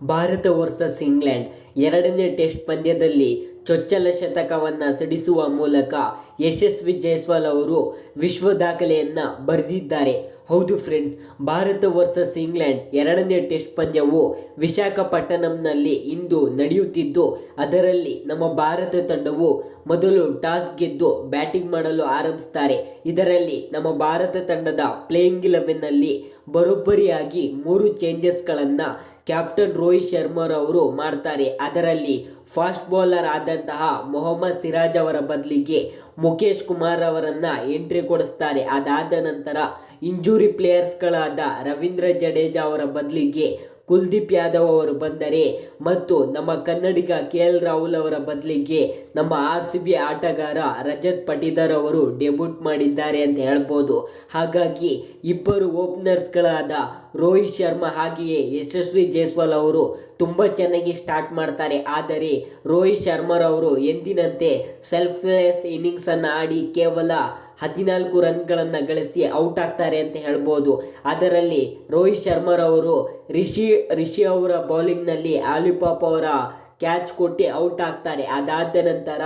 Bharat versus England ಎರಡನೇ test ಪಂದ್ಯದಲ್ಲಿ ಚೊಚ್ಚಲ ಶತಕವನ್ನು ಸಿಡಿಸುವ ಮೂಲಕ ಯಶಸ್ವಿ ಜೈಸ್ವಾಲ್ ಅವರು ವಿಶ್ವ ದಾಖಲೆಯನ್ನು ಬರೆದಿದ್ದಾರೆ. ಹೌದು ಫ್ರೆಂಡ್ಸ್ ಭಾರತ ವರ್ಸಸ್ ಇಂಗ್ಲೆಂಡ್ ಎರಡನೇ ಟೆಸ್ಟ್ ಪಂದ್ಯವು ವಿಶಾಖಪಟ್ಟಣಂನಲ್ಲಿ ಇಂದು ನಡೆಯುತ್ತಿದ್ದು, ಅದರಲ್ಲಿ ನಮ್ಮ ಭಾರತ ತಂಡವು ಮೊದಲು ಟಾಸ್ ಗೆದ್ದು ಬ್ಯಾಟಿಂಗ್ ಮಾಡಲು ಆರಂಭಿಸ್ತಾರೆ ಇದರಲ್ಲಿ ನಮ್ಮ ಭಾರತ ತಂಡದ ಪ್ಲೇಯಿಂಗ್ ಇಲೆವೆನ್ನಲ್ಲಿ ಬರೋಬ್ಬರಿಯಾಗಿ ಮೂರು ಚೇಂಜಸ್ಗಳನ್ನು ಕ್ಯಾಪ್ಟನ್ ರೋಹಿತ್ ಶರ್ಮರವರು ಮಾಡ್ತಾರೆ. ಅದರಲ್ಲಿ ಫಾಸ್ಟ್ ಬೌಲರ್ ಆದಂತಹ ಮೊಹಮ್ಮದ್ ಸಿರಾಜ್ ಅವರ ಬದಲಿಗೆ ಮುಖೇಶ್ ಕುಮಾರ್ ಅವರನ್ನ ಎಂಟ್ರಿ ಕೊಡಿಸ್ತಾರೆ. ಅದಾದ ನಂತರ ಇಂಜುರಿ ಪ್ಲೇಯರ್ಸ್ಗಳಾದ ರವೀಂದ್ರ ಜಡೇಜಾ ಅವರ ಬದಲಿಗೆ ಕುಲ್ದೀಪ್ ಯಾದವ್ ಅವರು ಬಂದರೆ ಮತ್ತು ನಮ್ಮ ಕನ್ನಡಿಗ ಕೆ ಎಲ್ ರಾಹುಲ್ ಅವರ ಬದಲಿಗೆ ನಮ್ಮ ಆರ್ ಸಿ ಬಿ ಆಟಗಾರ ರಜತ್ ಪಟೀದರ್ ಅವರು ಡೆಬ್ಯೂಟ್ ಮಾಡಿದ್ದಾರೆ ಅಂತ ಹೇಳ್ಬೋದು. ಹಾಗಾಗಿ ಇಬ್ಬರು ಓಪನರ್ಸ್ಗಳಾದ ರೋಹಿತ್ ಶರ್ಮಾ ಹಾಗೆಯೇ ಯಶಸ್ವಿ ಜೈಸ್ವಾಲ್ ಅವರು ತುಂಬ ಚೆನ್ನಾಗಿ ಸ್ಟಾರ್ಟ್ ಮಾಡ್ತಾರೆ. ಆದರೆ ರೋಹಿತ್ ಶರ್ಮಾರವರು ಎಂದಿನಂತೆ ಸೆಲ್ಫ್ಲೆಸ್ ಇನ್ನಿಂಗ್ಸನ್ನು ಆಡಿ ಕೇವಲ ಹದಿನಾಲ್ಕು ರನ್ಗಳನ್ನು ಗಳಿಸಿ ಔಟ್ ಆಗ್ತಾರೆ ಅಂತ ಹೇಳ್ಬೋದು. ಅದರಲ್ಲಿ ರೋಹಿತ್ ಶರ್ಮರವರು ರಿಷಿ ರಿಷಿ ಅವರ ಬೌಲಿಂಗ್ನಲ್ಲಿ ಆಲಿಪಾಪ್ ಅವರ ಕ್ಯಾಚ್ ಕೊಟ್ಟು ಔಟ್ ಆಗ್ತಾರೆ. ಅದಾದ ನಂತರ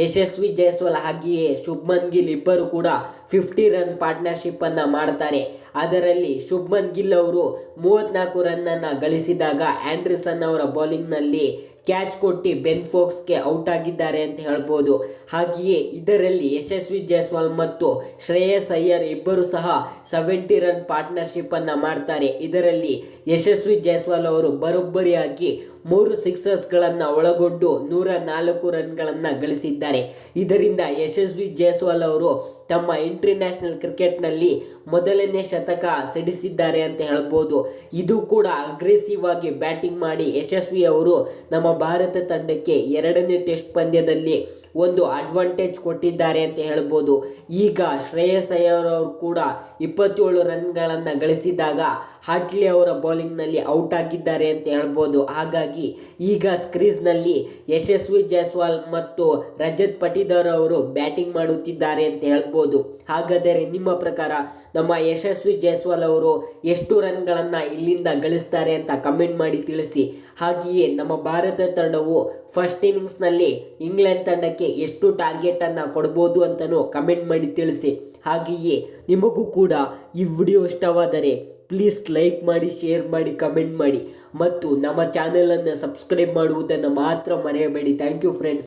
ಯಶಸ್ವಿ ಜೈಸ್ವಾಲ್ ಹಾಗೆಯೇ ಶುಭ್ಮನ್ ಗಿಲ್ ಇಬ್ಬರು ಕೂಡ ಫಿಫ್ಟಿ ರನ್ ಪಾರ್ಟ್ನರ್ಶಿಪ್ಪನ್ನು ಮಾಡ್ತಾರೆ. ಅದರಲ್ಲಿ ಶುಭ್ಮನ್ ಗಿಲ್ ಅವರು ಮೂವತ್ತ್ನಾಲ್ಕು ರನ್ನನ್ನು ಗಳಿಸಿದಾಗ ಆ್ಯಂಡ್ರಿಸನ್ ಅವರ ಬೌಲಿಂಗ್ನಲ್ಲಿ ಕ್ಯಾಚ್ ಕೊಟ್ಟು ಬೆನ್ ಫೋಕ್ಸ್ಗೆ ಔಟ್ ಆಗಿದ್ದಾರೆ ಅಂತ ಹೇಳ್ಬೋದು. ಹಾಗೆಯೇ ಇದರಲ್ಲಿ ಯಶಸ್ವಿ ಜೈಸ್ವಾಲ್ ಮತ್ತು ಶ್ರೇಯಸ್ ಅಯ್ಯರ್ ಇಬ್ಬರು ಸಹ ಸೆವೆಂಟಿ ರನ್ ಪಾರ್ಟ್ನರ್ಶಿಪ್ಪನ್ನು ಮಾಡ್ತಾರೆ. ಇದರಲ್ಲಿ ಯಶಸ್ವಿ ಜೈಸ್ವಾಲ್ ಅವರು ಬರೋಬ್ಬರಿಯಾಗಿ ಮೂರು ಸಿಕ್ಸರ್ಸ್ಗಳನ್ನು ಒಳಗೊಂಡು ನೂರ ನಾಲ್ಕು ರನ್ಗಳನ್ನು ಗಳಿಸಿದ್ದಾರೆ. ಇದರಿಂದ ಯಶಸ್ವಿ ಜೈಸ್ವಾಲ್ ಅವರು ತಮ್ಮ ಇಂಟರ್ನ್ಯಾಷನಲ್ ಕ್ರಿಕೆಟ್ನಲ್ಲಿ ಮೊದಲನೇ ಶತಕ ಸಿಡಿಸಿದ್ದಾರೆ ಅಂತ ಹೇಳ್ಬೋದು. ಇದು ಕೂಡ ಅಗ್ರೆಸಿವ್ ಆಗಿ ಬ್ಯಾಟಿಂಗ್ ಮಾಡಿ ಯಶಸ್ವಿ ಅವರು ನಮ್ಮ ಭಾರತ ತಂಡಕ್ಕೆ ಎರಡನೇ ಟೆಸ್ಟ್ ಪಂದ್ಯದಲ್ಲಿ ಒಂದು ಅಡ್ವಾಂಟೇಜ್ ಕೊಟ್ಟಿದ್ದಾರೆ ಅಂತ ಹೇಳ್ಬೋದು. ಈಗ ಶ್ರೇಯಸ್ ಅಯ್ಯರ್ ಅವರು ಕೂಡ ಇಪ್ಪತ್ತೇಳು ರನ್ಗಳನ್ನು ಗಳಿಸಿದಾಗ ಹಾಟ್ಲಿ ಅವರ ಬೌಲಿಂಗ್ನಲ್ಲಿ ಔಟ್ ಆಗಿದ್ದಾರೆ ಅಂತ ಹೇಳ್ಬೋದು. ಹಾಗಾಗಿ ಈಗ ಸ್ಕ್ರೀಸ್ನಲ್ಲಿ ಯಶಸ್ವಿ ಜೈಸ್ವಾಲ್ ಮತ್ತು ರಜತ್ ಪಟಿದಾರ್ ಅವರು ಬ್ಯಾಟಿಂಗ್ ಮಾಡುತ್ತಿದ್ದಾರೆ ಅಂತ ಹೇಳ್ಬೋದು. ಹಾಗಾದರೆ ನಿಮ್ಮ ಪ್ರಕಾರ ನಮ್ಮ ಯಶಸ್ವಿ ಜೈಸ್ವಾಲ್ ಅವರು ಎಷ್ಟು ರನ್ಗಳನ್ನು ಇಲ್ಲಿಂದ ಗಳಿಸ್ತಾರೆ ಅಂತ ಕಮೆಂಟ್ ಮಾಡಿ ತಿಳಿಸಿ. ಹಾಗೆಯೇ ನಮ್ಮ ಭಾರತ ತಂಡವು ಫಸ್ಟ್ ಇನ್ನಿಂಗ್ಸ್ನಲ್ಲಿ ಇಂಗ್ಲೆಂಡ್ ತಂಡಕ್ಕೆ ಎಷ್ಟು ಟಾರ್ಗೆಟನ್ನು ಕೊಡ್ಬೋದು ಅಂತಲೂ ಕಮೆಂಟ್ ಮಾಡಿ ತಿಳಿಸಿ. ಹಾಗೆಯೇ ನಿಮಗೂ ಕೂಡ ಈ ವಿಡಿಯೋ ಇಷ್ಟವಾದರೆ ಪ್ಲೀಸ್ ಲೈಕ್ ಮಾಡಿ ಶೇರ್ ಮಾಡಿ ಕಮೆಂಟ್ ಮಾಡಿ. ಮತ್ತು ನಮ್ಮ ಚಾನೆಲನ್ನು ಸಬ್ಸ್ಕ್ರೈಬ್ ಮಾಡುವುದನ್ನು ಮಾತ್ರ ಮರೆಯಬೇಡಿ. Thank you friends